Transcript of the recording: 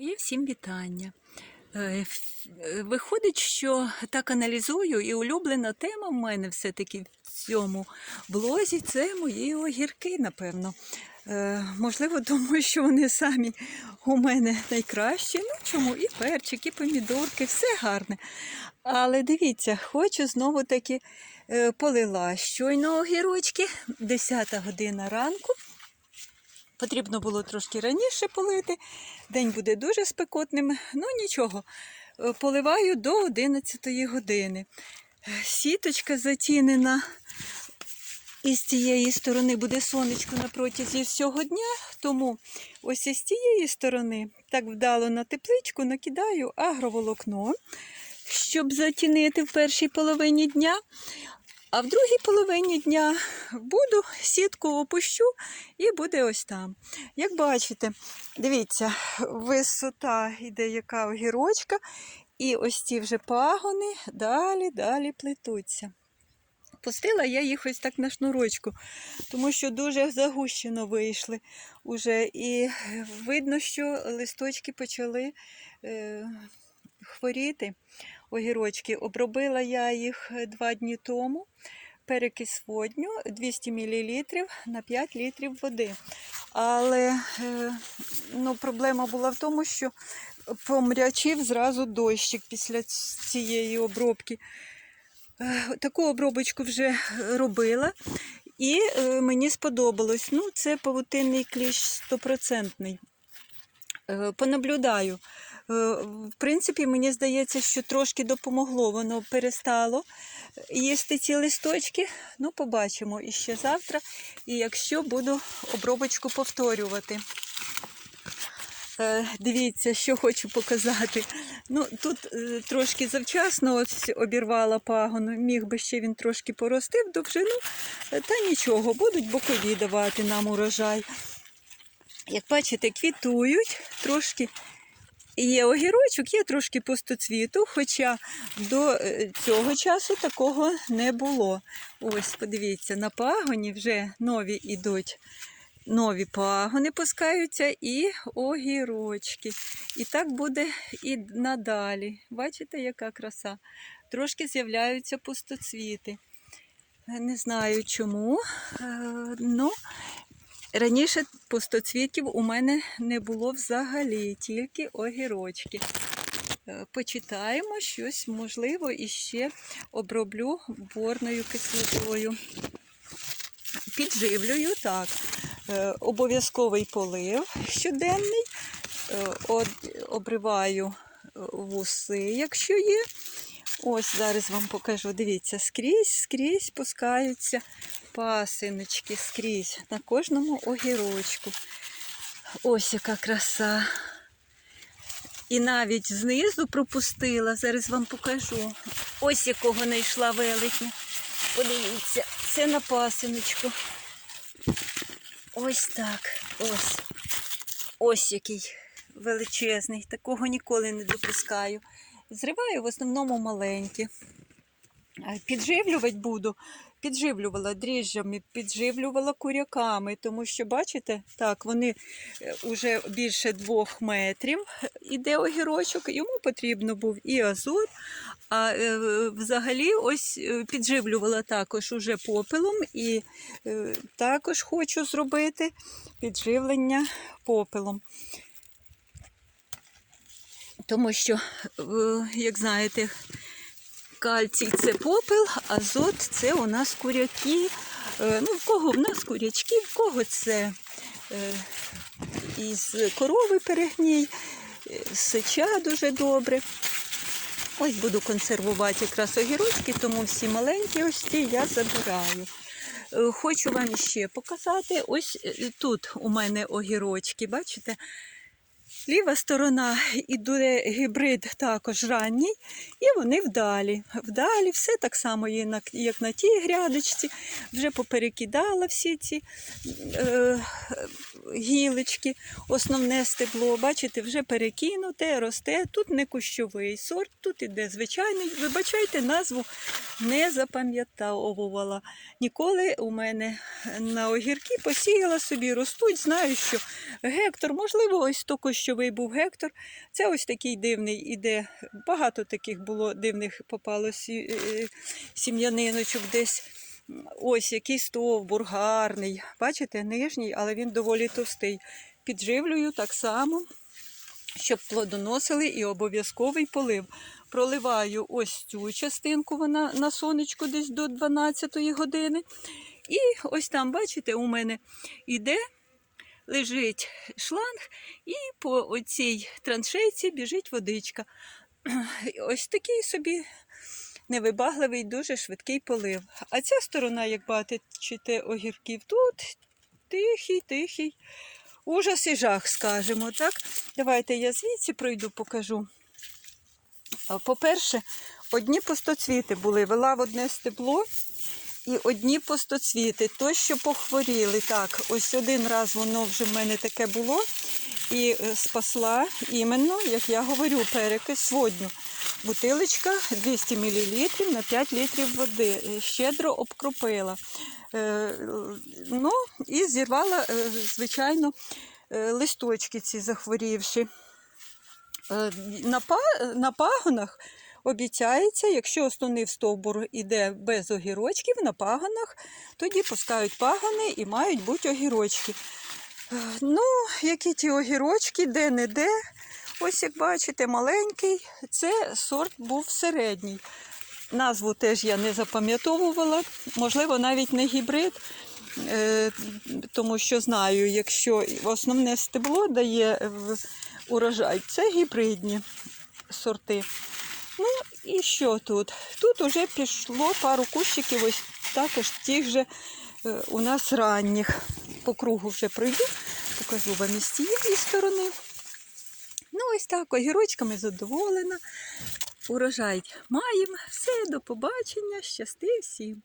Моє всім вітання. Е, е, Виходить, що так аналізую, і улюблена тема в мене все-таки в цьому блозі це мої огірки, напевно. Е, можливо, тому що вони самі у мене найкращі. Ну чому? І перчик, і помідорки, все гарне. Але дивіться, хочу знову таки е, полила щойно огірочки, 10 година ранку. Потрібно було трошки раніше полити. День буде дуже спекотним. Ну нічого, е, поливаю до 11 години. Е, Сіточка затінена. І з цієї сторони буде сонечко на протязі всього дня, тому ось із цієї сторони так вдало на тепличку накидаю агроволокно, щоб затінити в першій половині дня. А в другій половині дня буду сітку опущу і буде ось там. Як бачите, дивіться, висота йде яка огірочка, і ось ці вже пагони далі, далі плетуться. Пустила я їх ось так на шнурочку, тому що дуже загущено вийшли уже. І видно, що листочки почали е, хворіти, огірочки. Обробила я їх два дні тому. Перекис водню 200 мл на 5 літрів води. Але е, ну, проблема була в тому, що помрячив зразу дощик після цієї обробки. Е, Таку обробочку вже робила, і е, мені сподобалось. Ну, це павутинний кліщ стопроцентний. Е, Понаблюдаю. Е, В принципі, мені здається, що трошки допомогло. Воно перестало їсти ці листочки. Ну, побачимо іще завтра. І якщо буду обробочку повторювати. Е, Дивіться, що хочу показати. Ну, тут е, трошки завчасно ось обірвала пагону, міг би ще він трошки порости в довжину, та нічого, будуть бокові давати нам урожай. Як бачите, квітують, трошки є огірочок, є трошки пустоцвіту, хоча до е, цього часу такого не було. Ось, подивіться, на пагоні вже нові йдуть нові пагони пускаються і огірочки. І так буде і надалі. Бачите, яка краса? Трошки з'являються пустоцвіти. Не знаю чому. е, Ну, раніше пустоцвітів у мене не було взагалі, тільки огірочки. Е, Почитаємо щось, можливо, іще оброблю борною кислотою. Підживлюю так. Е, Обов'язковий полив щоденний. Е, Обриваю вуси, якщо є. Ось зараз вам покажу. Дивіться, скрізь, скрізь пускаються пасиночки, скрізь на кожному огірочку. Ось яка краса. І навіть знизу пропустила. Зараз вам покажу. Ось якого знайшла велетня. Подивіться, це на пасиночку. Ось так. Ось. Ось який величезний. Такого ніколи не допускаю. Зриваю в основному маленькі. Підживлювати буду. Підживлювала дріжджами, підживлювала куряками, тому що, бачите, так, вони вже більше двох метрів іде огірочок, йому потрібно був і азот, а е, взагалі ось е, підживлювала також уже попелом і е, також хочу зробити підживлення попелом. Тому що, е, як знаєте, кальцій це попел, азот це у нас куряки. Е, Ну, в кого в нас курячки, в кого це е, із корови перегній, сеча дуже добре. Ось буду консервувати якраз огірочки, тому всі маленькі ось ці я забираю. Хочу вам ще показати. Ось тут у мене огірочки, бачите? Ліва сторона іде гібрид також ранній, і вони вдалі. Вдалі все так само як на тій грядочці. Вже поперекидала всі ці е, гілочки, основне стебло. Бачите, вже перекинуте, росте. Тут не кущовий сорт, тут іде звичайний. Вибачайте, назву не запам'ятовувала. Ніколи у мене на огірки посіяла собі, ростуть. Знаю, що гектор, можливо, ось то кущовий. Дощовий був гектор. Це ось такий дивний іде. Багато таких було дивних попалось е, сім'яниночок десь. Ось який стовбур гарний. Бачите, нижній, але він доволі товстий. Підживлюю так само, щоб плодоносили і обов'язковий полив. Проливаю ось цю частинку, вона на сонечку десь до 12 години. І ось там, бачите, у мене іде, лежить шланг, і по оцій траншейці біжить водичка. Ось такий собі невибагливий, дуже швидкий полив. А ця сторона, як бачите, огірків тут тихий, тихий. Ужас і жах, скажемо, так? Давайте я звідси пройду, покажу. По-перше, одні пустоцвіти були, вела в одне стебло, і одні пустоцвіти, то, що похворіли. Так, ось один раз воно вже в мене таке було. І е, спасла іменно, як я говорю, перекис сводню. Бутилочка 200 мл на 5 літрів води. Е, Щедро обкропила. Е, Ну, і зірвала, звичайно, листочки ці па- на пагонах обіцяється, якщо основний стовбур іде без огірочків, на пагонах, тоді пускають пагони і мають бути огірочки. Ну, які ті огірочки, де-не-де. Ось як бачите, маленький. Це сорт був середній. Назву теж я не запам'ятовувала, можливо, навіть не гібрид, е, тому що знаю, якщо основне стебло дає урожай, це гібридні сорти. Ну і що тут? Тут вже пішло пару кущиків, ось також тих же е, у нас ранніх. По кругу вже пройду, покажу вам із цієї сторони. Ну, ось так, огірочками задоволена. Урожай маємо. Все, до побачення, щасти всім.